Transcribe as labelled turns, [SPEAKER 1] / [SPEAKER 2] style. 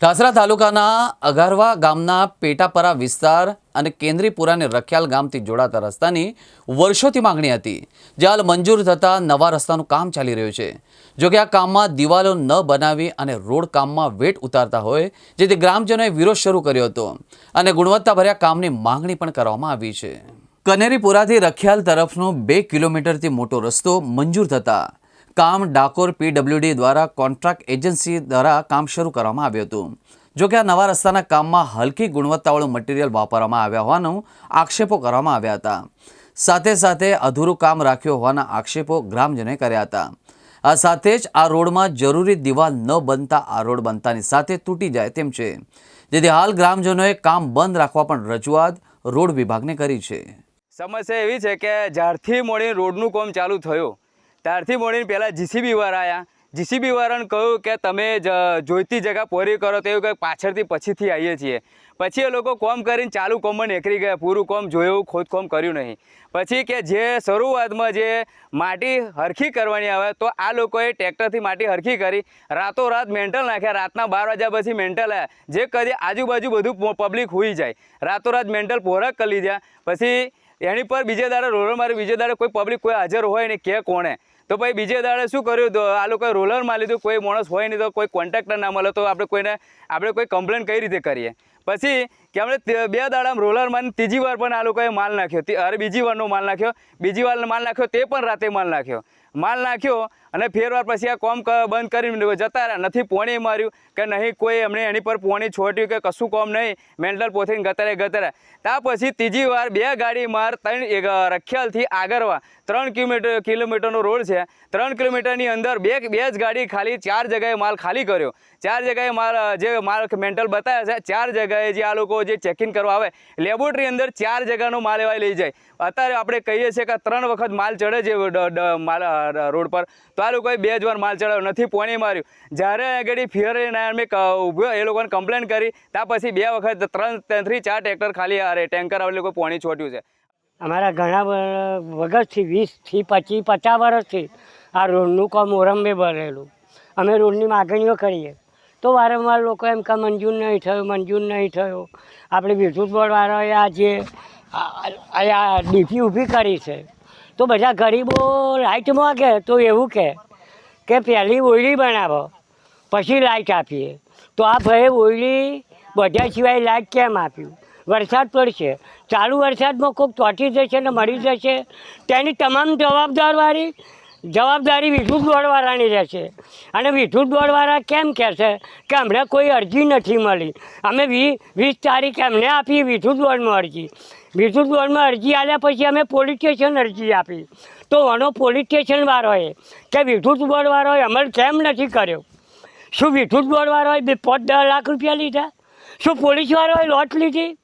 [SPEAKER 1] ઠાસરા તાલુકાના અગારવા ગામના પેટાપરા વિસ્તાર અને કેન્દ્રીપુરાને રખિયાલ ગામથી જોડાતા રસ્તાની વર્ષોથી માંગણી હતી જે હાલ મંજૂર થતાં નવા રસ્તાનું કામ ચાલી રહ્યું છે. જોકે આ કામમાં દિવાલો ન બનાવી અને રોડ કામમાં વેટ ઉતારતા હોય, જેથી ગ્રામજનોએ વિરોધ શરૂ કર્યો હતો અને ગુણવત્તાભર્યા કામની માંગણી પણ કરવામાં આવી છે. કનેરીપુરાથી રખિયાલ તરફનો બે કિલોમીટરથી મોટો રસ્તો મંજૂર થતાં કામ ડાકોર પીડબ્લ્યુડી દ્વારા કોન્ટ્રાક્ટ એજન્સી દ્વારા કામ શરૂ કરવામાં આવ્યું હતું. જો કે આ નવા રસ્તાના કામમાં હલકી ગુણવત્તાવાળું મટીરિયલ વાપરવામાં આવ્યા હોવાનું આક્ષેપો કરવામાં આવ્યા હતા. સાથે સાથે અધૂરું કામ રાખ્યું હોવાના આક્ષેપો ગ્રામજનોએ કર્યા હતા. આ સાથે જ આ રોડમાં જરૂરી દિવાલ ન બનતા આ રોડ બનતાની સાથે તૂટી જાય તેમ છે. જેથી હાલ ગ્રામજનોએ કામ બંધ રાખવા પણ રજૂઆત રોડ વિભાગને કરી છે.
[SPEAKER 2] સમસ્યા એવી છે કે જ્યારથી મોડી રોડનું કામ ચાલુ થયું ત્યારથી મોડીને પહેલાં જીસીબી આવ્યા જીસીબી વાળાને કહ્યું કે તમે જોઈતી જગ્યા પૂરી કરો તો એવું કે પાછળથી પછીથી આવીએ છીએ. પછી એ લોકો કોમ કરીને ચાલુ કોમમાં નીકળી ગયા. પૂરું કોમ જોયું ખોદકોમ કર્યું નહીં. પછી કે જે શરૂઆતમાં જે માટી હરખી કરવાની આવે, તો આ લોકોએ ટ્રેક્ટરથી માટી હરખી કરી. રાતોરાત મેન્ટલ નાખ્યા. રાતના બાર વાગ્યા પછી મેન્ટલ આવ્યા જે કદી આજુબાજુ બધું પબ્લિક હોઈ જાય. રાતોરાત મેન્ટલ પોરક કરી લીધા. પછી એની પર બીજે દાડે રોલર મારી બીજે દાડે કોઈ પબ્લિક કોઈ હાજર હોય ને કે કોણે? તો પછી બીજે દાડે શું કર્યું તો આ લોકોએ રોલરમાં લીધું, કોઈ માણસ હોય નહીં તો કોઈ કોન્ટ્રાક્ટર ના મળે, તો આપણે કોઈને, આપણે કોઈ કમ્પ્લેન કઈ રીતે કરીએ? પછી કે આપણે બે દાડામાં રોલરમાં ત્રીજી વાર પણ આ લોકોએ માલ નાખ્યો. અરે બીજી વારનો માલ નાખ્યો. બીજી વાર માલ નાખ્યો તે પણ રાતે માલ નાખ્યો. માલ નાખ્યો અને ફેરવાર પછી આ કોમ બંધ કરી જતા રહ્યા. નથી પોણી માર્યું કે નહીં, કોઈ એમણે એની પર પોણી છોટ્યું કે કશું કોમ નહીં. મેન્ટલ પોથીને ગતરે ગતરે. ત્યાં પછી ત્રીજી વાર બે ગાડી માર ત્રણ રખિયાલથી આગળવા ત્રણ કિલોમીટર, કિલોમીટરનો રોડ છે. ત્રણ કિલોમીટરની અંદર બે બે જ ગાડી ખાલી ચાર જગ્યાએ માલ ખાલી કર્યો. ચાર જગાએ માલ, જે માલ મેન્ટલ બતાવ્યા છે, ચાર જગ્યાએ જે આ લોકો જે ચેકિંગ કરવા આવે લેબોરેટરી અંદર ચાર જગાનો માલ એવા લઈ જાય. અત્યારે આપણે કહીએ છીએ કે ત્રણ વખત માલ ચડે છે માલ રોડ પર. તો આ લોકોએ બે જ વાર માલ ચડાવ્યો, નથી પોણી માર્યું. જ્યારે આગળ ફિયર મેં ઊભો એ લોકોને કમ્પ્લેન કરી, ત્યાં પછી બે વખત ત્રણ ત્રણથી ચાર ટ્રેક્ટર ખાલી અરે ટેન્કર આવે લોકો પોણી છોટ્યું છે.
[SPEAKER 3] અમારા ઘણા વગરથી વીસથી પચીસ પચાસ વર્ષથી આ રોડનું કામ ઓરંબે ભરેલું અમે રોડની માગણીઓ કરીએ. તો વારંવાર લોકો એમ કે મંજૂર નહીં થયો, મંજૂર નહીં થયો. આપણે વિદ્યુત બોર્ડવાળાએ આ જે આ- ડીપી ઊભી કરી છે. તો બધા ગરીબો લાઇટ માગે તો એવું કહે કે પહેલી ઓયલી બનાવો, પછી લાઇટ આપીએ. તો આ ભાઈ ઓયલી બધા સિવાય લાઇટ કેમ આપ્યું? વરસાદ પડશે. ચાલુ વરસાદમાં કોઈક ચોંટી જશે ને મરી જશે? તેની તમામ જવાબદારવાળી જવાબદારી વિદ્યુત દોડવાળાની રહેશે. અને વિદ્યુત દોડવાળા કેમ કહેશે કે અમને કોઈ અરજી નથી મળી? અમે વીસ તારીખ એમને આપી વિદ્યુત દોડમાં અરજી. વિદ્યુત દોડમાં અરજી આવ્યા પછી અમે પોલીસ સ્ટેશન અરજી આપી. તો વનો પોલીસ સ્ટેશનવાળોએ કે વિદ્યુત બોર્ડવાળોએ અમલ કેમ નથી કર્યો? શું વિદ્યુત બોર્ડવાળાએ બે પાંચ દસ લાખ રૂપિયા લીધા? શું પોલીસવાળાએ લોટ લીધી?